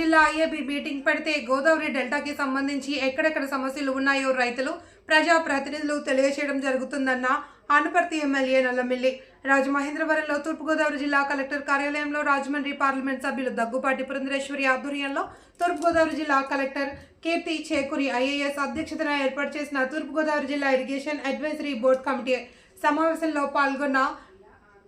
జిల్లా IAB meeting పెడితే గోదావరి డెల్టాకి సంబంధించి ఎక్కడెక్కడ సమస్యలు ఉన్నాయో రైతులు ప్రజా ప్రతినిధులు తెలియజేయడం జరుగుతుందన్న ఆనపర్తి ఎమ్మెల్యే నల్లమిల్లి. రాజమహేంద్రవరంలో తూర్పుగోదావరి జిల్లా కలెక్టర్ కార్యాలయంలో రాజమండ్రి పార్లమెంట్ సభ్యులు దగ్గుపాటి పురంధరేశ్వరి ఆధ్వర్యంలో తూర్పుగోదావరి జిల్లా కలెక్టర్ కీర్తి చేకూరి ఐఏఎస్ అధ్యక్షతన ఏర్పాటు చేసిన తూర్పుగోదావరి జిల్లా ఇరిగేషన్ అడ్వైజరీ బోర్డు కమిటీ సమావేశంలో పాల్గొన్న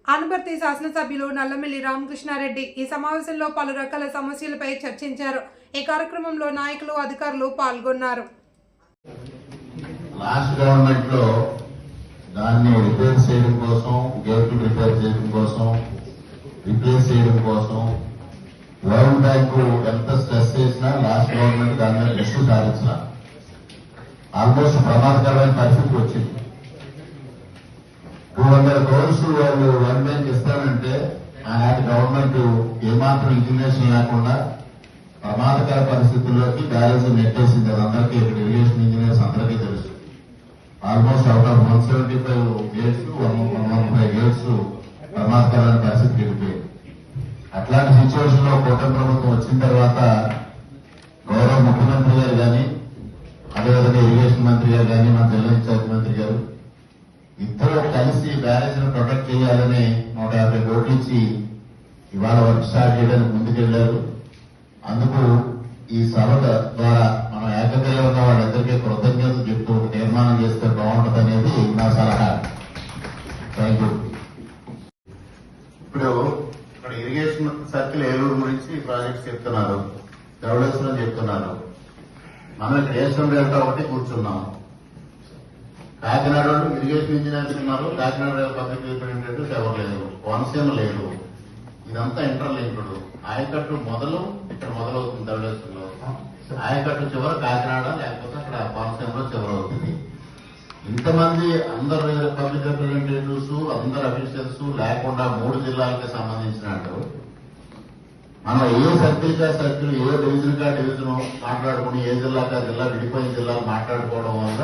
ఆనపర్తి శాసనసభ్యులు నల్లమిల్లి రామకృష్ణారెడ్డి ఈ సమావేశంలో పలు రకాల సమస్యలపై చర్చించారు. ఈ కార్యక్రమంలో నాయకులు అధికారులు పాల్గొన్నారు. లాస్ట్ గవర్నమెంట్లో దాన్ని రిపేర్ చేయడం కోసం గేట్లు రిపేర్ చేయడం కోసం రిప్లేస్ చేయడం కోసం వరల్డ్ బ్యాంక్ ఎంత స్ట్రెస్ చేసినా లాస్ట్ గవర్నమెంట్ దాని మీద దృష్టి సాధించిన ఆల్మోస్ట్ ప్రమాదకరమైన పరిస్థితి వచ్చింది. టూ హండ్రెడ్ క్రోర్స్ వాళ్ళు ఇస్తానంటే ఆనాటి గవర్నమెంట్ ఏమాత్రం ఇంజినేషన్ లేకుండా ప్రమాదకర పరిస్థితుల్లోకి బ్యాలెన్స్ నెట్టేసింది. అది అందరికీ ఇక్కడ ఇరిగేషన్ ఇంజనీర్స్ అందరికీ తెలుసు. Almost out of one seventy five gates one one one five gates ప్రమాదకరమైన పరిస్థితి వెళ్ళిపోయింది అట్లాంటి సిచ్యువేషన్లో కూటమి ప్రభుత్వం వచ్చిన తర్వాత గౌరవ ముఖ్యమంత్రి గారు కానీ అదేవిధంగా ఇరిగేషన్ మంత్రి గారు కానీ మన జిల్లా ఇన్ఛార్జ్ మంత్రి గారు ఇద్దరు కలిసి బ్యారేజ్ను ప్రొటెక్ట్ చేయాలని యాభై కోట్లు ఇచ్చి ఇవాళ వర్క్ స్టార్ట్ చేయడానికి ముందుకెళ్ళారు అందుకు ఈ సభ ద్వారా మనం ఏకగ్రీవ ఉన్న వాళ్ళందరికీ కృతజ్ఞతలు చెప్తూ నిర్మాణం చేస్తే బాగుంటుంది అనేది నా సలహా. థ్యాంక్ యూ ఇప్పుడు ఇక్కడ ఇరిగేషన్ సర్కిల్ ఏలూరు గురించి ప్రాజెక్ట్స్ ప్రాజెక్ట్ చెప్తున్నారు. ధవళేశ్వరం చెప్తున్నారు. మనం ఇక్కడ ఏశ్వరం డెల్టా ఒకటి కూర్చున్నాం. కాకినాడ వాళ్ళు ఇరిగేషన్ ఇంజనీర్స్ ఉన్నారు. కాకినాడ పబ్లిక్ రిప్రజెంటేటివ్స్ ఎవరు లేరు. కోనసీమ లేదు ఇదంతా ఇంటర్లింక్డ్ ఆయకట్టు మొదలు ఇక్కడ మొదలవుతుంది దళేశ్వరంలో ఆయకట్టు చివర కాకినాడ లేకపోతే అక్కడ కోనసీమలో చివరవుతుంది. ఇంతమంది అందరు పబ్లిక్ రిప్రజెంటేటివ్స్ అందరు అఫీషియల్స్ లేకుండా మూడు జిల్లాలకి సంబంధించినట్టు మనం ఏ సర్కిల్ కా సర్కిల్ ఏ డివిజన్ కా డివిజన్ మాట్లాడుకుని ఏ జిల్లా కా జిల్లా విడిపోయిన జిల్లాలు మాట్లాడుకోవడం వల్ల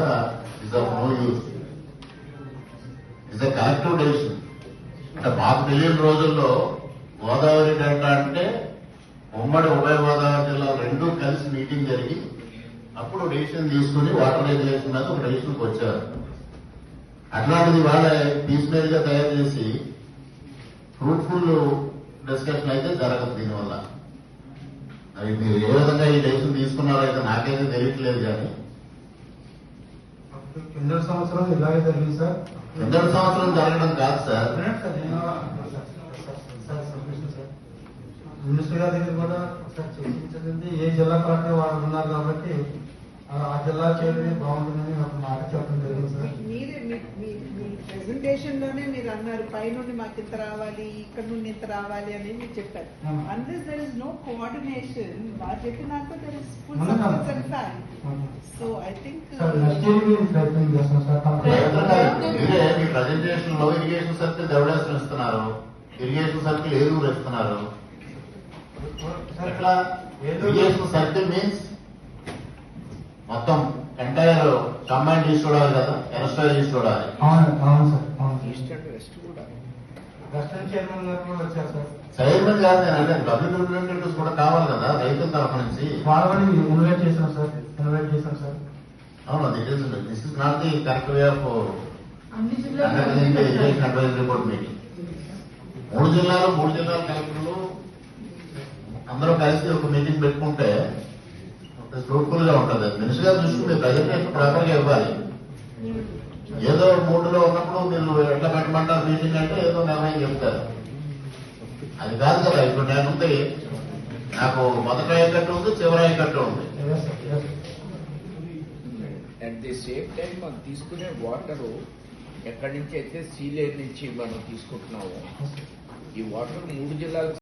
is a no use is a collective division అంటే మాకు తెలియని రోజుల్లో గోదావరి డెల్టా అంటే ఉమ్మడి ఉభయ గోదావరి జిల్లా రెండూ కలిసి మీటింగ్ జరిగి అప్పుడు డెసిషన్ తీసుకుని వాటర్ రెగ్యులేషన్ మీద ఒక డెసిషన్కి వచ్చారు. అట్లాంటిది వాళ్ళ పీస్గా తయారు చేసి ఫ్రూట్ఫుల్ డిస్కషన్ అయితే జరగదు దీనివల్ల. అది మీరు ఏ విధంగా ఈ డెసిషన్ తీసుకున్నారో అయితే నాకైతే తెలియట్లేదు కానీ. కింద సంవత్సరం ఇలాగే జరిగింది సార్. సంవత్సరం జరగడం కాదు సార్. మినిస్టర్ గారి దగ్గర కూడా ఒకసారి చర్చించదండి ఏ జిల్లా కలెక్టర్ వాళ్ళు ఉన్నారు కాబట్టి ఆ ఆ జిల్లా చేయడం బాగుంటుందని ఒక మాట చెప్పడం జరిగింది సార్. మీరే మీ- ప్రెజెంటేషన్లోనే మీరు అన్నారు పైనుండి మాకు ఇంత రావాలి ఇక్కడ నుండి ఇంత రావాలి అని మీరు చెప్పారు. Unless there is no coordination వాళ్ళు చెప్పినాక there is full so I think ప్రజెంటేషన్లో irrigation circle Dhavaleswaram ఇస్తున్నారు ఇరిగేషన్ సర్కిల్ ఏలూరు ఇస్తున్నారు ఇరిగేషన్ సర్కిల్ మీన్స్ మొత్తం ఎంటైర్ కంబైన్ లిస్ట్ చూడాలి కదా ఎనస్టైల్ లిస్ట్ చూడాలి. చైర్మన్ కాదు నేను అంటే పబ్లిక్ రిప్రజెంటేటివ్స్ కూడా కావాలి కదా రైతుల తరఫు నుంచి. ఇన్వైట్ చేశాం సార్ ఇన్వైట్ చేశాం సార్. అవును this is this is not the correct way of advisory board meeting మూడు జిల్లాలు మూడు జిల్లాల కలెక్టర్లు అందరూ కలిసి ఒక మీటింగ్ పెట్టుకుంటే ఫ్రూట్ఫుల్గా ఉంటుంది. మినిస్టర్ గారు దృష్టి మీరు ప్రజెంటేషన్ ప్రాపర్గా ఇవ్వాలి? ఏదో మూడులో ఉన్నప్పుడు మీరు ఎట్లా పెట్టమంటారు మీటింగ్ అంటే ఏదో నిర్ణయం చెప్తారు. అది కాదు కదా ఇప్పుడు నేను ఉంది నాకు మొదట అయ్యేటట్టు ఉంది చివరి అయ్యేటట్టు ఉంది. అట్ ది సేమ్ టైం మనం తీసుకునే వాటర్ ఎక్కడి నుంచి అయితే సీలేర్ నుంచి మనం తీసుకుంటున్నామో ఈ వాటర్ మూడు జిల్లాలకు